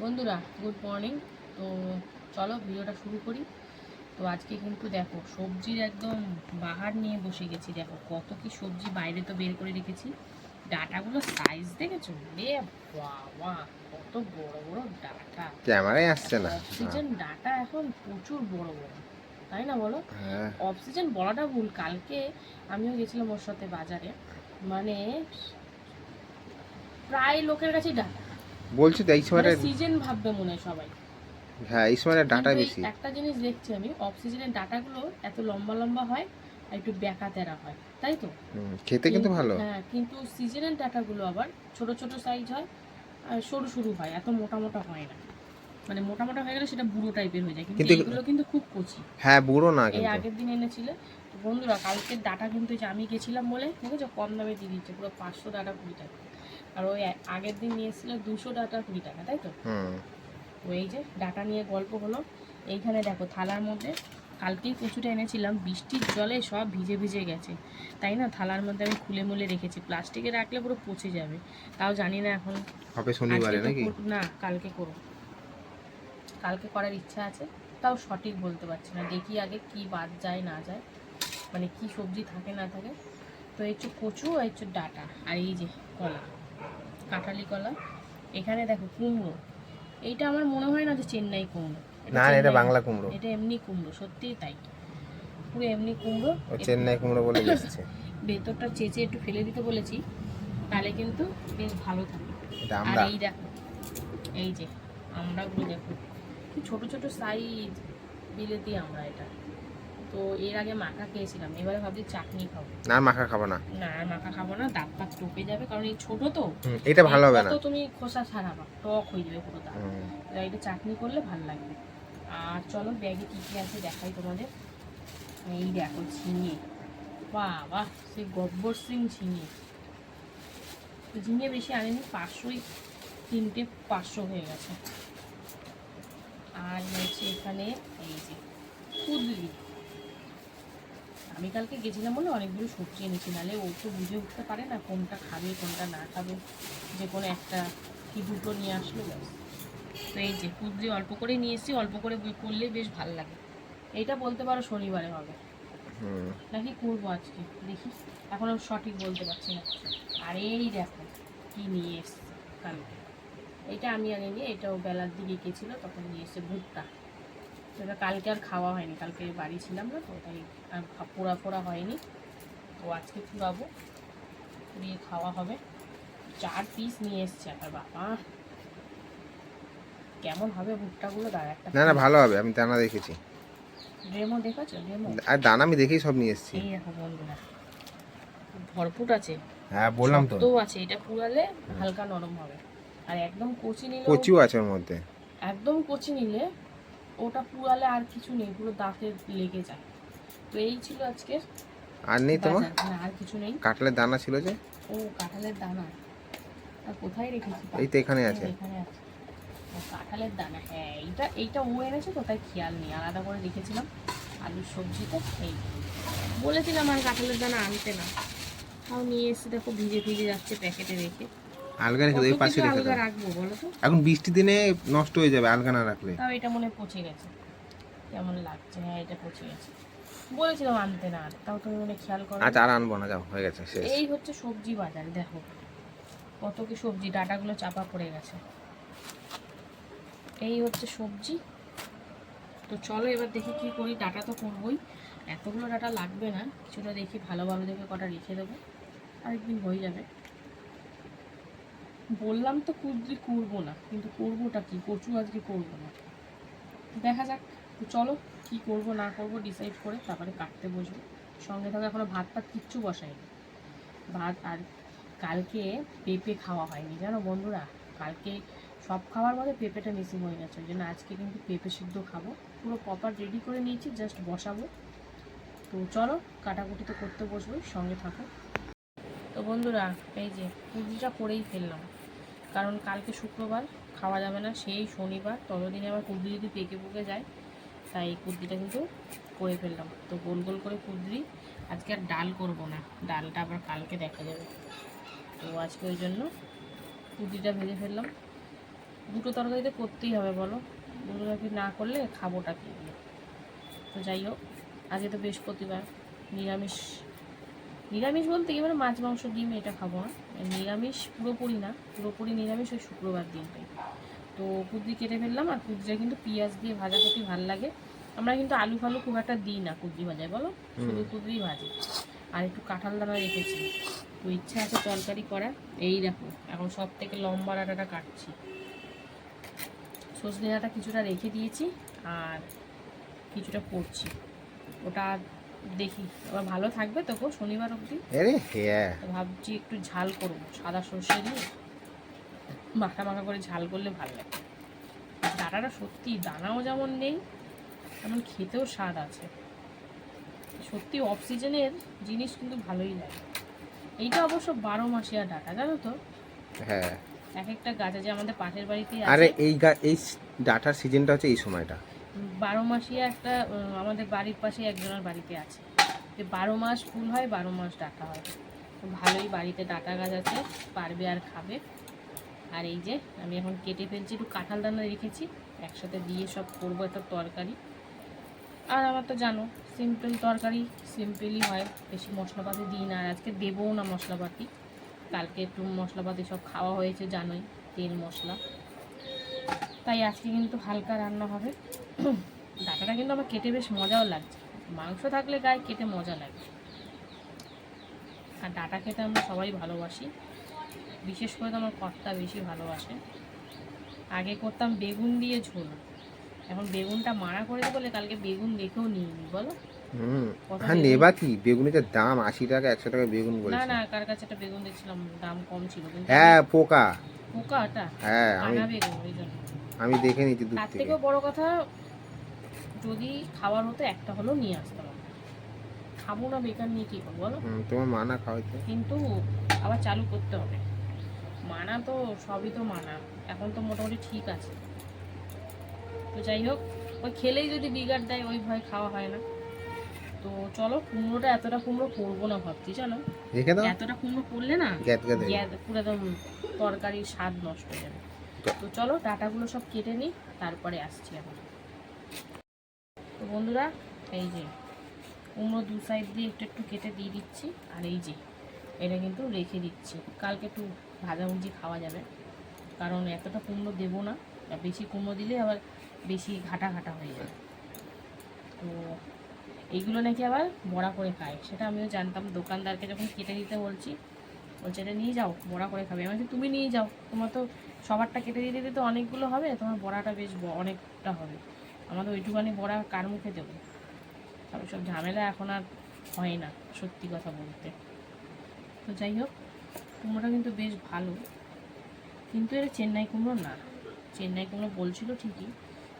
বন্ধুরা good morning তো চলো ভিডিওটা শুরু করি। তো আজকে কিন্তু দেখো সবজির একদম বাহার নিয়ে বসে গেছি। দেখো কত কি সবজি বাইরে তো বের করে রেখেছি। ডাটাগুলো সাইজ দেখেছ? রে বাবা কত বড় বড় ডাটা। ক্যামেরায় আসছে না। অক্সিজেন ডাটা এখন প্রচুর বড় বড় তাই না বলো? হ্যাঁ। অক্সিজেন বলাটা ভুল। কালকে আমিও গেছিলাম ওর সাথে বাজারে। মানে প্রায় লোকের কাছেই ডাটা। বলছি তো এই সময়টা সিজন ভাববে মনে হয় সবাই। হ্যাঁ এই সময়টা ডাটা বেশি। একটা জিনিস দেখছি আমি অক্সিজেনের ডাটাগুলো এত লম্বা লম্বা হয় আর একটু ব্যাকা তেরা হয় তাই তো? খেতে কিন্তু ভালো। হ্যাঁ কিন্তু সিজনের ডাটাগুলো আবার ছোট ছোট সাইজ হয় আর সরু সরু হয় এত মোটা মোটা হয় না। মানে মোটা মোটা হয়ে গেলে সেটা বুড়ো টাইপের হয়ে যায় কিন্তু এগুলো কিন্তু খুব কচি। হ্যাঁ বুড়ো না এই আগের দিন এনেছিলে। বন্ধুরা কালকের ডাটা কিন্তু আমি গেছিলাম বলে দেখেছ কম দামে দিয়ে দিচ্ছে পুরো পাঁচশো ডাটা কুড়ি টাকা। আর ওই আগের দিন নিয়ে এসেছিল দুশো ডাটা কুড়ি টাকা তাই তো? তো এই যে ডাটা নিয়ে গল্প হলো এইখানে দেখো থালার মধ্যে কালকেই কচুটা এনেছিলাম বৃষ্টির জলে সব ভিজে ভিজে গেছে। তাই না? থালার মধ্যে আমি খুলে মুলে রেখেছি প্লাস্টিকে রাখলে পুরো পচে যাবে তাও জানি না এখন হবে শনিবারে নাকি? না কালকে করব কালকে করার ইচ্ছা আছে তাও সঠিক বলতে পারছি না দেখি আগে কি বাদ যায় না যায় মানে কি সবজি থাকে না থাকে। তো এই হচ্ছে কচু আর হচ্ছে ডাটা আর এই যে কলা। কাঁঠালি কলা। এখানে দেখো কুমড়ো। এইটা আমার মনে হয় না যে চেন্নাই কুমড়ো। না এটা বাংলা কুমড়ো। এটা এমনি কুমড়ো সত্যিই তাই। পুরো এমনি কুমড়ো। ও চেন্নাই কুমড়ো বলে এসছে। ভেতরটা চেঁচে একটু ফেলে দিতে বলেছি। তাহলে কিন্তু বেশ ভালো থাকে আর আমরা। এই দেখো এই যে আমড়াগুলো দেখো। ছোট ছোট সাইজ বিলেতি আমরা এটা। তো এর আগে মাখা খেয়েছিলাম এবারে ভাবছি চাটনি খাব। না মাখা খাব না? না আর মাখা খাব না দাঁত পাত টোপে যাবে কারণ এই ছোট তো। এটা ভালো হবে না। কত তুমি খোসা ছাড়াবা টক হয়ে যাবে পুরো দাঁত। এটা চাটনি করলে ভালো লাগবে। আর চলো ব্যাগে কী কী আছে দেখাই তোমাদের। এই দেখো ঝিঙে। বাবা সেই গব্বর সিং ঝিঙে। ঝিঙে বেশি আনেনি পাঁচশোই তিনটে পাঁচশো হয়ে গেছে। আর হচ্ছে এখানে এই যে কুদলি আমি কালকে গেছিলাম বলে অনেকগুলো সবজি এনেছি নাহলে ও তো বুঝে উঠতে পারে না কোনটা খাবে কোনটা না খাবে যে কোনো একটা কি দুটো নিয়ে আসলো ব্যাস। তো এই যে কুদরি অল্প করে নিয়ে এসেছি অল্প করে করলে বেশ ভালো লাগে। এইটা বলতে পারো শনিবারে হবে। হুম। নাকি করব আজকে? দেখি। এখনও সঠিক বলতে পারছি না। আর এই দেখো কি নিয়ে এসছে কালকে। এটা আমি আগে নিয়ে এটাও বেলার দিকে গেছিল তখন নিয়ে এসছে ভুট্টা। তো এটা কালকে আর খাওয়া হয়নি কালকে বাড়ি ছিলাম না তো তাই আর পোড়া ফোড়া হয়নি। তো আজকে পুরাবো পুড়িয়ে খাওয়া হবে। চার পিস নিয়ে এসছে আমার বাবা। কেমন হবে ভুট্টাগুলো? দাঁড়া একটা না না ভালো হবে আমি দানা দেখেছি। ডেমো দেখেছ? ডেমো? আর দানা আমি দেখেই সব নিয়ে এসেছি। এই দেখো বন্ধুরা ভরপুর আছে। হ্যাঁ বললাম তো। শক্তও আছে এটা পুরালে হালকা নরম হবে। আর একদম কচি নিলে কচিও আছে ওর মধ্যে। একদম কচি নিলে ওটা পুরালে আর কিছু নেই পুরো দাঁতে লেগে যায়। তো এই ছিল আজকে আর নেই তোমার। না আর কিছু নেই। কাটলের দানা ছিল যে? ও কাঁঠালের দানা। আর কোথায় রেখেছি? এই তো এখানে আছে। এখানে আছে। ও, কাঁঠালের দানা হ্যাঁ এইটা এইটা ও এনেছে তো তাই খেয়াল নেই। আলাদা করে রেখেছিলাম। আলুর সবজিতে এই বলেছিলাম আর কাঁঠালের দানা আনতে না। তাও নিয়ে এসে দেখো ভিজে ভিজে যাচ্ছে প্যাকেটে রেখে। আলগা রেখে দাও, পাশে রেখে দাও। রাখব বলো তো? এখন বৃষ্টি দিনে নষ্ট হয়ে যাবে আলগা না রাখলে। তাও এটা মনে পচে গেছে। কেমন লাগছে? হ্যাঁ এটা পচে গেছে। বলেছিলাম আনতে না আর, তাও তুমি মনে খেয়াল করো আচ্ছা আর আনব না যাও হয়ে গেছে শেষ। এই হচ্ছে সবজি বাজার দেখো। কত কি সবজি ডাটাগুলো চাপা পড়ে গেছে। এই হচ্ছে সবজি। তো চলো এবার দেখি কি করি ডাটা তো করবোই। এতগুলো ডাটা লাগবে না কিছুটা দেখি ভালোভাবে দেখে কটা রেখে দেবো। আরেকদিন হয়ে যাবে। বললাম তো কুদ্রি করব না, কিন্তু করবোটা কি? কচু আজকে করব না। দেখা যাক চলো কি করব, না করব ডিসাইড করে তারপরে কাটতে বসবো। সঙ্গে থাকা, এখনও ভাত টাত কিচ্ছু বসায়নি ভাত আর কালকে পেঁপে খাওয়া হয়নি, জানো বন্ধুরা? কালকে সব খাওয়ার মধ্যে পেঁপেটা মিসিং হয়ে গেছে ওই আজকে কিন্তু পেঁপে সিদ্ধ খাব। পুরো প্রপার রেডি করে নিয়েছি জাস্ট বসাবো। তো চলো, কাটাকুটি তো করতে বসবো সঙ্গে থাকো। তো বন্ধুরা, এই যে পুজিটা করেই ফেললাম। কারণ কালকে শুক্রবার খাওয়া যাবে না, সেই শনিবার, ততদিনে আবার কুদ্রি যদি পেকে পুকে যায়, তাই কুদ্রিটা কিন্তু করে ফেললাম। তো গোল গোল করে কুদ্রি আজকে আর ডাল করব না, ডালটা আবার কালকে দেখা যাবে। তো আজকে ওই জন্য কুদ্রিটা ভেজে ফেললাম। দুটো তরকারিতে করতেই হবে, বলো। দুটো তরকারি না করলে খাবোটা কি? তো যাই হোক, আজকে তো বৃহস্পতিবার, নিরামিষ নিরামিষ বলতে এবারে মাছ মাংস ডিম এটা খাব না নিরামিষ পুরোপুরি না পুরোপুরি নিরামিষ ওই শুক্রবার দিনটাই। তো কুদ্রি কেটে ফেললাম আর কুদ্রিটা কিন্তু পেঁয়াজ দিয়ে ভাজা খেতে ভালো লাগে। আমরা কিন্তু আলু ফালু খুব একটা দিই না কুদ্রি ভাজায় বলো? শুধু কুদ্রি ভাজি। আর একটু কাঁঠাল দানা রেখেছি। তো ইচ্ছা আছে তরকারি করার। এই দেখো এখন সব থেকে লম্বা ডাঁটাটা কাটছি। সজনে ডাঁটা কিছুটা রেখে দিয়েছি আর কিছুটা করছি। ওটা দেখি। আবার ভালো থাকবে তো গো শনিবার অবধি। আরে হ্যাঁ। ভাবছি একটু ঝাল করব সাদা সর্ষে দিয়ে। মাখা মাখা করে ঝাল করলে ভালো লাগে। ডাটাটা সত্যি দানাও যেমন নেই তেমন খেতেও স্বাদ আছে। সত্যি অফ সিজনের জিনিস কিন্তু ভালোই লাগে। এইটা অবশ্য বারো মাসিয়া ডাটা জানো তো? হ্যাঁ। এক একটা গাছ আছে আমাদের পাশের বাড়িতে আরে এই এই ডাটার সিজনটা হচ্ছে এই সময়টা। বারো মাসিয়া একটা আমাদের বাড়ির পাশে একজনের বাড়িতে আছে। যে বারো মাস ফুল হয়, বারো মাস ডাটা হয়। তো ভালোই বাড়িতে ডাটা গাছ আছে, পারবে আর খাবে। আর এই যে, আমি এখন কেটে ফেলছি, একটু কাঁঠাল দানা রেখেছি। একসাথে দিয়ে সব করব একটা তরকারি। আর আমার তো জানো সিম্পল তরকারি সিম্পলই হয়। বেশি মশলাপাতি দিই না। আর আজকে দেবও না মশলাপাতি। কালকে একটু মশলাপাতি সব খাওয়া হয়েছে, জানোই, তেল মশলা। তাই আজকে কিন্তু হালকা রান্না হবে। ডাটাটা কিন্তু আমার কেটে বেশ মজাও লাগছে। মাংস থাকলে গায়ে কেটে মজা লাগে। আর ডাটা খেতে আমরা সবাই ভালোবাসি। বিশেষ করে তো আমার কর্তা বেশি ভালোবাসে। আগে করতাম বেগুন দিয়ে ঝোল। এখন বেগুনটা মারা করেছে বলে কালকে বেগুন দেখেও নিইনি। বলো? হুম। কত হ্যাঁ নেবা কি? বেগুনের দাম আশি টাকা একশো টাকা বেগুন না বলছে। না কার কাছে একটা বেগুন দেখছিলাম দাম কম ছিল। হ্যাঁ পোকা। পোকাটা? হ্যাঁ আমি বেগুন আমি দেখে নিচ্ছি দূর তার থেকে। থেকেও বড় কথা যদি খাবার হতো একটা হলেও নিয়ে আসতাম আমি। খাব না বেকার নিয়ে কী করব বলো? তোমার মানা খাওয়াইতে? কিন্তু আবার চালু করতে হবে। মানা তো সবই তো মানা এখন তো মোটামুটি ঠিক আছে। তো যাই হোক ওই খেলেই যদি বিগার দেয় ওই ভয় খাওয়া হয় না। তো চলো কুমড়োটা এতটা কুমড়ো করব না ভাবছি জানো? এতটা কুমড়ো করলে না পুরো একদম তরকারির স্বাদ নষ্ট হয়ে যাবে। তো চলো ডাটাগুলো সব কেটে নিই তারপরে আসছি এখন। বন্ধুরা, এই যে কুমড়ো দু সাইড দিয়ে একটু একটু কেটে দিয়ে দিচ্ছি, আর এই যে এটা কিন্তু রেখে দিচ্ছি। কালকে একটু ভাজাভুজি খাওয়া যাবে, কারণ এতটা কুমড়ো দেবো না বেশি কুমড়ো দিলে আবার বেশি ঘাটা ঘাটা হয়ে যাবে। তো এইগুলো নাকি আবার বড়া করে খায়, সেটা আমিও জানতাম। দোকানদারকে যখন কেটে দিতে বলছি, বলছে, এটা নিয়ে যাও, বড়া করে খাবে। আমি তুমি নিয়ে যাও, তোমার তো সবারটা কেটে দিয়ে দিতে তো অনেকগুলো হবে, তোমার বড়াটা বেশ অনেকটা হবে। আমাদের ওইটুখানি বড়া কার মুখে দেবো? তবে সব ঝামেলা এখন আর হয় না, সত্যি কথা বলতে। তো যাই হোক, কুমড়োটা কিন্তু বেশ ভালো। কিন্তু এটা চেন্নাই কুমড়ো না। চেন্নাই কুমড়ো বলছিল ঠিকই।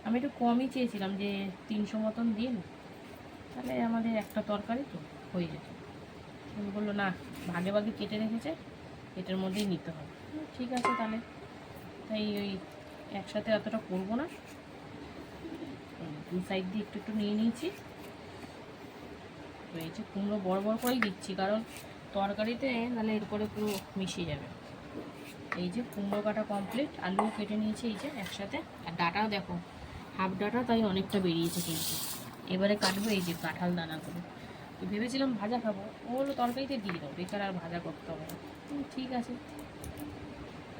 আমি একটু কমই চেয়েছিলাম যে তিনশো মতন দিন। তাহলে আমাদের একটা তরকারি তো হয়ে যেত। উনি বলল, না, ভাগে ভাগে কেটে রেখেছে, এটার মধ্যেই নিতে হবে। ঠিক আছে তাহলে। তাই ওই একসাথে অতটা করব না। দু সাইড দিয়ে একটু একটু নিয়ে নিয়েছি। যে কুমড়ো বড় বড় করেই দিচ্ছি কারণ তরকারিতে নাহলে এর করে পুরো মিশিয়ে যাবে। এই যে কুমড়ো কাটা কমপ্লিট আলুও কেটে নিয়েছি এই যে একসাথে। আর ডাটাও দেখো হাফ ডাটা তাই অনেকটা বেরিয়েছে কিন্তু। এবারে কাটবো এই যে কাঁঠাল দানাগুলো। তো ভেবেছিলাম ভাজা খাব ও হলো তরকারিতে দিয়ে দাও বেকার আর ভাজা করতে হবে ঠিক আছে।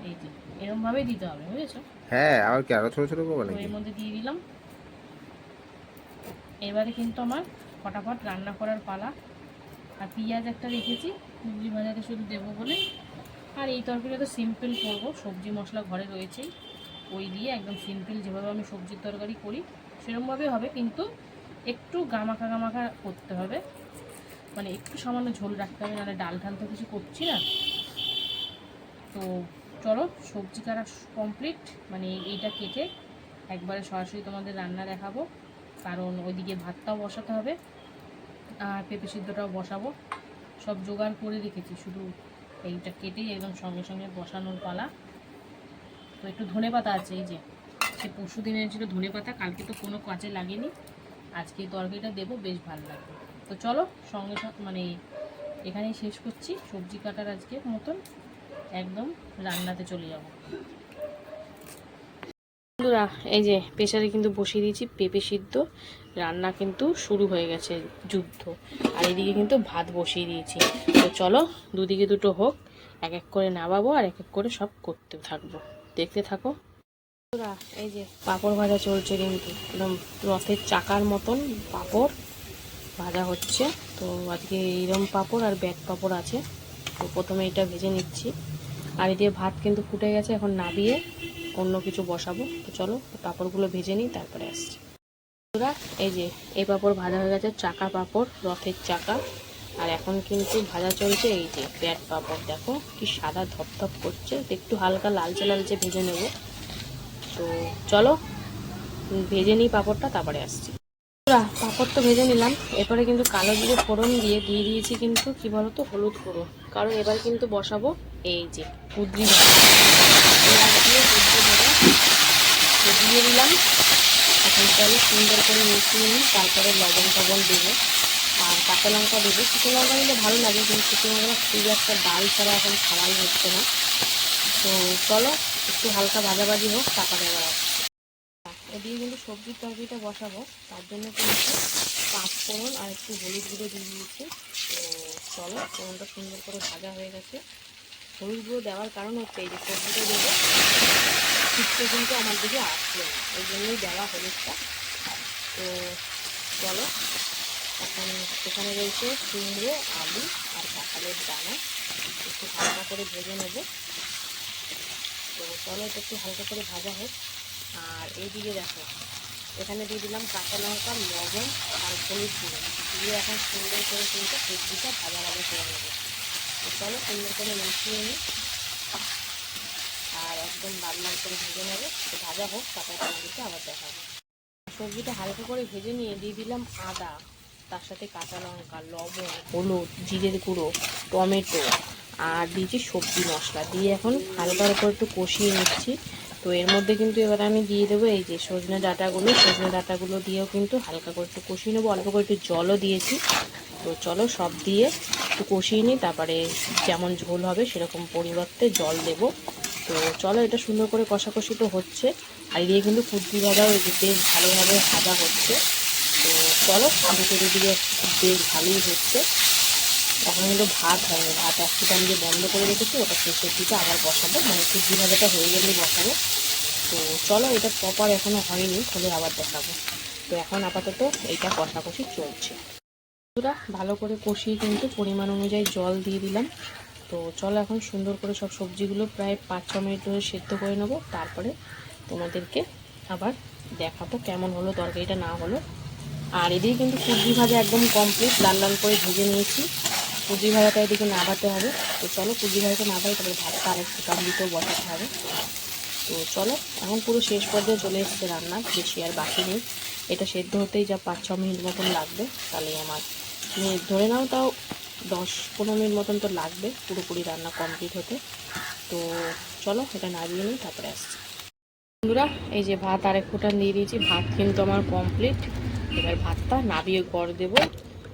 এই যে এরমভাবেই দিতে হবে বুঝেছ? হ্যাঁ আবার কি আরও ছোট ছোট করব নাকি এর মধ্যে দিয়ে দিলাম। এবারে কিন্তু আমার ফটাফট রান্না করার পালা। আর পেঁয়াজ একটা রেখেছি মুগলি ভাজাতে শুধু দেবো বলে। আর এই তরকারিটা তো সিম্পল করব, সবজি মশলা ঘরে রয়েছেই ওই দিয়ে একদম সিম্পল যেভাবে আমি সবজির তরকারি করি সেরকমভাবে হবে। কিন্তু একটু গামাখা গামাখা করতে হবে। মানে একটু সামান্য ঝোল রাখতে হবে, নাহলে ডাল ঠাল তো কিছু করছি না। তো চলো, সবজি কাটা কমপ্লিট মানে এইটা কেটে একবারে সরাসরি তোমাদের রান্না দেখাবো। কারণ ওইদিকে ভাতটাও বসাতে হবে আর পেঁপে সিদ্ধটাও বসাবো। সব জোগাড় করে রেখেছি, শুধু এইটা কেটেই একদম সঙ্গে সঙ্গে বসানোর পালা। তো একটু ধনে পাতা আছে, এই যে। সে পরশু দিন এনেছিল ধনে পাতা, কালকে তো কোনো কাজে লাগেনি। আজকে তরকারিটা দেবো, বেশ ভালো লাগবে। তো চলো, সঙ্গে সঙ্গে মানে এখানেই শেষ করছি। সবজি কাটার আজকে মতন একদম রান্নাতে চলে যাব। বন্ধুরা এই যে প্রেশারে কিন্তু বসিয়ে দিয়েছি পেঁপে সিদ্ধ। রান্না কিন্তু শুরু হয়ে গেছে যুদ্ধ। আর এদিকে কিন্তু ভাত বসিয়ে দিয়েছি। তো চলো দুদিকে দুটো হোক এক এক করে নামাবো আর এক এক করে সব করতে থাকব। দেখতে থাকো। বন্ধুরা, এই যে পাঁপড় ভাজা চলছে কিন্তু। একদম রথের চাকার মতন পাঁপড় ভাজা হচ্ছে। তো আজকে এইরকম পাঁপড় আর ব্যাট পাঁপড় আছে। তো প্রথমে এটা ভেজে নিচ্ছি। আর এদিকে ভাত কিন্তু ফুটে গেছে এখন নাবিয়ে অন্য কিছু বসাবো। তো চলো পাঁপড়গুলো ভেজে নিই তারপরে আসছি। বন্ধুরা, এই যে এই পাঁপড় ভাজা হয়ে গেছে চাকা পাঁপড় রথের চাকা। আর এখন কিন্তু ভাজা চলছে এই যে প্যাট পাঁপড়। দেখো কি সাদা ধপধপ করছে। একটু হালকা লালচে লালচে ভেজে নেব। তো চলো ভেজে নিই পাঁপড়টা তারপরে আসছি। পাঁপড় তো ভেজে নিলাম। এরপরে কিন্তু কালো জিরে ফোড়ন দিয়ে দিয়ে দিয়েছি কিন্তু কি বলতো হলুদ গুঁড়ো কারণ এবার কিন্তু বসাবো এই যে কুদ্রি দিয়ে দিলাম। এখন চলো সুন্দর করে মিশিয়ে নিই তারপরে লবণ টবণ দেবো। আর কাঁচা লঙ্কা দেবো। শুকনো লঙ্কা দিলে ভালো লাগে, কিন্তু শুকনো লঙ্কা খুব একটা ডাল ছাড়া এখন খাওয়াই হচ্ছে না। তো চলো, একটু হালকা ভাজাভাজি হোক, তারপরে আবার এদিকে কিন্তু সবজির তরকারিটা বসাবো। তার জন্য কিন্তু পাঁচ ফোড়ন আর একটু হলুদ গুঁড়ো দিয়ে দিয়েছি। তো চলো, ফোড়নটা সুন্দর করে ভাজা হয়ে গেছে। হলুদ গুঁড়ো দেওয়ার কারণ হচ্ছে এই যে সবজিটা দেবো, শীতটা কিন্তু আমার দিকে আসলো না ওই জন্যই দেওয়া হলুদটা। তো চলো, এখন সেখানে রয়েছে কুমড়ো, আলু আর কাঁঠালের দানা, একটু হালকা করে ভেজে নেব। তো চলো, এটা একটু হালকা করে ভাজা হোক। আর এইদিকে দেখো, এখানে দিয়ে দিলাম কাঁচা লঙ্কা, লবণ আর হলুদ গুঁড়ো। দিয়ে এখন সুন্দর করে কিন্তু সবজিটা ভাজা ভাজা করে নেব। চলো, সুন্দর করে মিশিয়ে নিই। আর একদম লাল লাল করে ভেজে নেব। ভাজা হোক, তারপর তোমাদেরকে আবার দেখাবো। সবজিটা হালকা করে ভেজে নিয়ে দিয়ে দিলাম আদা, তার সাথে কাঁচা লঙ্কা, লবণ, হলুদ, জিরের গুঁড়ো, টমেটো, আর দিয়েছি সবজি মশলা। দিয়ে এখন হালকার উপর একটু কষিয়ে নিচ্ছি। তো এর মধ্যে কিন্তু এবার আমি দিয়ে দেবো এই যে সজনে ডাঁটাগুলো। সজনে ডাঁটাগুলো দিয়েও কিন্তু হালকা করে একটু কষিয়ে নেব। অল্প করে একটু জলও দিয়েছি। তো চলো সব দিয়ে একটু কষিয়ে নিই, তারপরে যেমন ঝোল হবে সেরকম পরিবর্তে জল দেবো। তো চলো এটা সুন্দর করে কষাকষি তো হচ্ছে। আর দিয়ে কিন্তু কুদ্রি ভাজাও বেশ ভালোভাবে ভাজা হচ্ছে। তো চলো দুটো দিকে বেশ ভালোই হচ্ছে। এখন কিন্তু ভাত হয়নি। ভাত একটু আমি যে বন্ধ করে রেখেছি, ওটা শেষের দিকে আবার বসাবো। মানে কুদ্রি ভাজাটা হয়ে গেলেই বসাবো। তো চলো, এটা প্রপার এখনও হয়নি হলে আবার দেখাবো। তো এখন আপাতত এইটা কষাকষি চলছে। ভালো করে কষিয়ে কিন্তু পরিমাণ অনুযায়ী জল দিয়ে দিলাম। তো চলো, এখন সুন্দর করে সব সবজিগুলো প্রায় পাঁচ ছ মিনিট ধরে সেদ্ধ করে নেব। তারপরে তোমাদেরকে আবার দেখাবো কেমন হলো তরকারিটা না হলো। আর এদিকে কিন্তু কুদ্রি ভাজা একদম কমপ্লিট লাল লাল করে ভেজে নিয়েছি। কুদ্রি ভাড়াটা এদিকে নাবাতে হবে। তো চলো কুদ্রি ভাজাটা নাবাই তারপরে ভাতটা আর একটু টান দিতেও বসাতে হবে। তো চলো, এখন পুরো শেষ পর্যায়ে চলে এসেছে রান্না, বেশি আর বাকি নেই। এটা সেদ্ধ হতেই যা পাঁচ ছ মিনিট মতন লাগবে, তাহলে আমার ধরে নাও, তাও দশ পনেরো মিনিট মতন তো লাগবে পুরোপুরি রান্না কমপ্লিট হতে। তো চলো, এটা নামিয়ে নিই, তারপরে আসছি। বন্ধুরা, এই যে ভাত আরেক ফোটান দিয়ে দিয়েছি, ভাত কিন্তু আমার কমপ্লিট এবার ভাতটা নাবিয়ে গড় দেবো।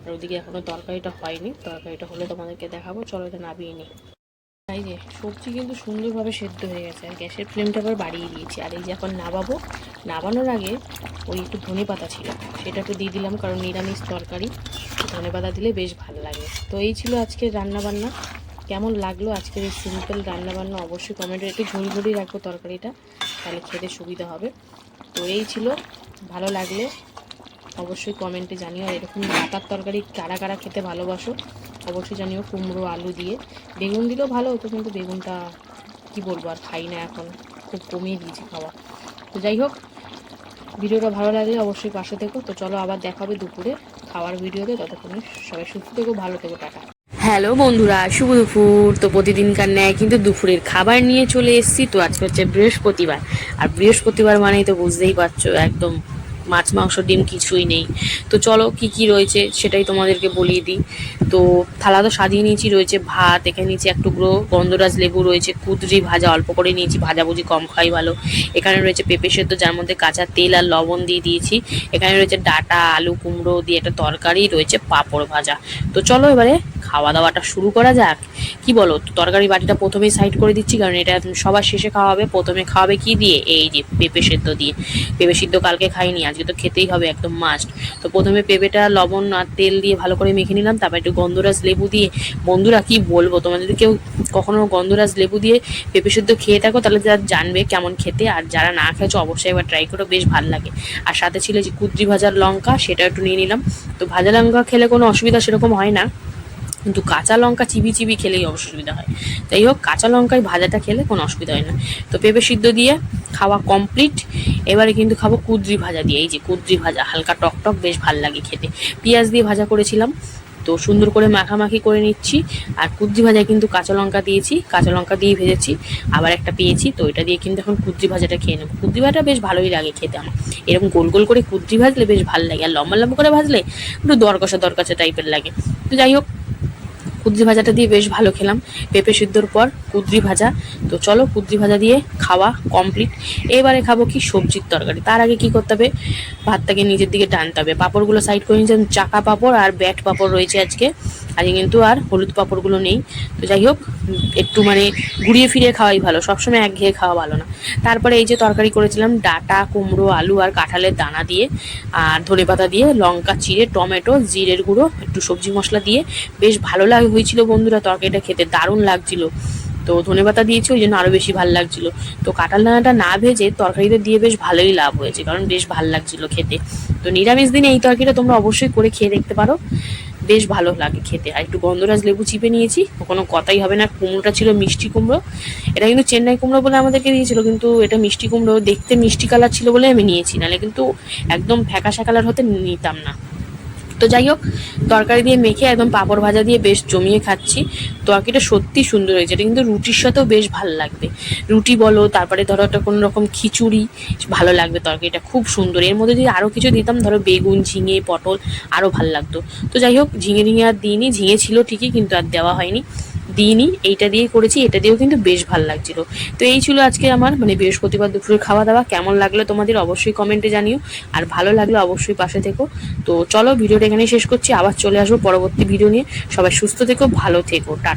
আর ওদিকে এখনও তরকারিটা হয়নি। তরকারিটা হলে তোমাদেরকে দেখাবো। চলো এটা নাবিয়ে নিই। তাই যে, সবজি কিন্তু সুন্দরভাবে সেদ্ধ হয়ে গেছে আর গ্যাসের ফ্লেমটা আবার বাড়িয়ে দিয়েছি। আর এই যে এখন নাবাবো নাবানোর আগে ওই একটু ধনে পাতা ছিল। সেটা একটু দিয়ে দিলাম কারণ নিরামিষ তরকারি। ধনে পাতা দিলে বেশ ভালো লাগে। তো এই ছিল আজকের রান্না বান্না কেমন লাগল আজকের এই সিম্পল রান্না বান্না অবশ্যই কমেন্টে একটু ঝুড়ি ঝুড়ি রাখব তরকারিটা। তাহলে খেতে সুবিধা হবে। তো এই ছিল। ভালো লাগলে অবশ্যই কমেন্টে জানিও। আর এরকম ডাটার তরকারি কারা কারা খেতে ভালোবাসো, অবশ্যই জানিও কুমড়ো, আলু দিয়ে। বেগুন দিলেও ভালো হতো, কিন্তু বেগুনটা কি বলব, আর খাই না এখন। খুব কমিয়ে দিয়েছি খাওয়া। তো যাই হোক, ভিডিওটা ভালো লাগলে অবশ্যই পাশে থেকো। তো চলো আবার দেখাবে দুপুরে খাওয়ার ভিডিওতে। ততক্ষণে সবাই সুস্থ থেকো, ভালো থেকো, টাটা। হ্যালো বন্ধুরা, শুভ দুপুর। তো প্রতিদিনকার ন্যায় কিন্তু দুপুরের খাবার নিয়ে চলে এসেছি। তো আজকে হচ্ছে বৃহস্পতিবার। আর বৃহস্পতিবার মানেই তো বুঝতেই পারছ, একদম মাছ, মাংস, ডিম কিছুই নেই। তো চলো কি কি রয়েছে সেটাই তোমাদেরকে বলিয়ে দিই। তো থালা তো সাজিয়ে নিয়েছি, রয়েছে ভাত, এখানে নিয়েছি এক টুকরো গন্ধরাজ লেবু, রয়েছে কুদরি ভাজা, অল্প করে নিয়েছি, ভাজাভুজি কম খাই, ভালো। এখানে রয়েছে পেঁপে সেদ্ধ, যার মধ্যে কাঁচা তেল আর লবণ দিয়ে দিয়েছি। এখানে রয়েছে ডাটা, আলু কুমড়ো দিয়ে একটা তরকারি, রয়েছে পাঁপড় ভাজা। তো চলো এবারে খাওয়া দাওয়াটা শুরু করা যাক। কি বলো? তরকারি বাটিটা প্রথমেই সাইড করে দিচ্ছি, কারণ এটা সবার শেষে খাওয়া হবে। প্রথমে খাওয়াবে কি দিয়ে? এই যে পেঁপে সেদ্ধ দিয়ে। পেঁপে সিদ্ধ কালকে খাইনি, আজকে তো খেতেই হবে, একদম মাস্ট তো প্রথমে পেঁপেটা, লবণ আর তেল দিয়ে ভালো করে মেখে নিলাম, তারপর একটু গন্ধরাজ লেবু দিয়ে। বন্ধুরা, কি বলব? তোমাদের যদি কেউ কখনো গন্ধরাজ লেবু দিয়ে পেঁপে সিদ্ধ খেয়ে থাকো, তাহলে যা জানবে কেমন খেতে। আর যারা না খেয়েছো, অবশ্যই একবার ট্রাই করো, বেশ ভালো লাগে। আর সাথে ছিল যে কুদ্রি ভাজার লঙ্কা সেটা একটু নিয়ে নিলাম। তো ভাজা লঙ্কা খেলে কোনো অসুবিধা সেরকম হয় না। কিন্তু কাঁচা লঙ্কা চিবি চিবি খেলেই অসুবিধা হয়। যাই হোক, কাঁচা লঙ্কায় ভাজাটা খেলে কোনো অসুবিধা হয় না। তো পেঁপে সিদ্ধ দিয়ে খাওয়া কমপ্লিট এবারে কিন্তু খাব কুদ্রি ভাজা দিয়ে। এই যে কুদ্রি ভাজা, হালকা টক টক, বেশ ভালো লাগে খেতে। পেঁয়াজ দিয়ে ভাজা করেছিলাম। তো সুন্দর করে মাখামাখি করে নিচ্ছি। আর কুদ্রি ভাজায় কিন্তু কাঁচা লঙ্কা দিয়েছি। কাঁচা লঙ্কা দিয়ে ভেজেছি। আবার একটা পেয়েছি। তো এটা দিয়ে কিন্তু এখন কুদ্রি ভাজাটা খেয়ে নেব। কুদ্রি ভাজাটা বেশ ভালোই লাগে খেতে আমার। এরকম গোল গোল করে কুদ্রি ভাজলে বেশ ভালো লাগে। আর লম্বা লম্বা করে ভাজলে একটু দরকষা দরকষা টাইপের লাগে। তো যাই হোক কুদ্রি ভাজাটা দিয়ে বেশ ভালো খেলাম। পেঁপে সিদ্ধর পর কুদ্রি ভাজা। তো চলো কুদ্রি ভাজা দিয়ে খাওয়া কমপ্লিট এবারে খাব কি সবজির তরকারি। তার আগে কি করতে হবে? ভাতটাকে নিজের দিকে টানতে হবে। পাঁপড়গুলো সাইড করে নিয়েছিলাম চাকা পাঁপড় আর ব্যাট পাঁপড় রয়েছে আজকে। আজকে কিন্তু আর হলুদ পাঁপড়গুলো নেই। তো যাই হোক, একটু মানে ঘুরিয়ে ফিরিয়ে খাওয়াই ভালো। সবসময় একঘেয়ে খাওয়া ভালো না। তারপরে এই যে তরকারি করেছিলাম, ডাটা, কুমড়ো, আলু আর কাঁঠালের দানা দিয়ে আর ধনেপাতা দিয়ে লঙ্কা, চিড়ে, টমেটো, জিরের গুঁড়ো, একটু সবজি মশলা দিয়ে। বেশ ভালো লাগে হয়েছিল বন্ধুরা, তরকারিটা খেতে দারুণ লাগছিল। তো ধনেপাতা দিয়েছি, ওই জন্য আরও বেশি ভালো লাগছিল। তো কাঁঠাল দানাটা না ভেজে তরকারিতে দিয়ে বেশ ভালোই লাভ হয়েছে, কারণ বেশ ভালো লাগছিল খেতে। তো নিরামিষ দিনে এই তরকারিটা তোমরা অবশ্যই করে খেয়ে দেখতে পারো। বেশ ভালো লাগে খেতে। আর একটু গন্ধরাজ লেবু চিপে নিয়েছি, কোনো কথাই হবে না। কুমড়োটা ছিল মিষ্টি কুমড়ো। এটা কিন্তু চেন্নাই কুমড়ো বলে আমাদেরকে দিয়েছিল, কিন্তু এটা মিষ্টি কুমড়ো, দেখতে মিষ্টি কালার ছিল বলে আমি নিয়েছি। নাহলে কিন্তু একদম ফ্যাকাশা কালার হতে নিতাম না। তো যাই হোক, তরকারি দিয়ে মেখে একদম পাঁপড় ভাজা দিয়ে বেশ জমিয়ে খাচ্ছি। তরকারিটা সত্যি সুন্দর হয়েছে, এটা কিন্তু রুটির সাথেও বেশ ভালো লাগবে। রুটি বলো, তারপরে ধরো একটা কোনো রকম খিচুড়ি, ভালো লাগবে তরকারিটা, খুব সুন্দর। এর মধ্যে যদি আরও কিছু দিতাম, ধরো বেগুন, ঝিঙে, পটল আরও ভালো লাগতো। তো যাই হোক, ঝিঙে ঝিঙে আর দিইনি, ঝিঙে ছিল ঠিকই, কিন্তু আর দেওয়া হয়নি। দিইনি এইটা দিয়ে করেছি, এটা দিয়েও কিন্তু বেশ ভালো লাগছিল। তো এই ছিল আজকে আমার মানে বৃহস্পতিবার দুপুরের খাওয়া দাওয়া কেমন লাগল তোমাদের অবশ্যই কমেন্টে জানিও। আর ভালো লাগল অবশ্যই পাশে থেকো। তো চলো, ভিডিওটা এখানে শেষ করছি। আবার চলে আসব পরবর্তী ভিডিও নিয়ে। সবাই সুস্থ থেকো, ভালো থেকো। টাটা।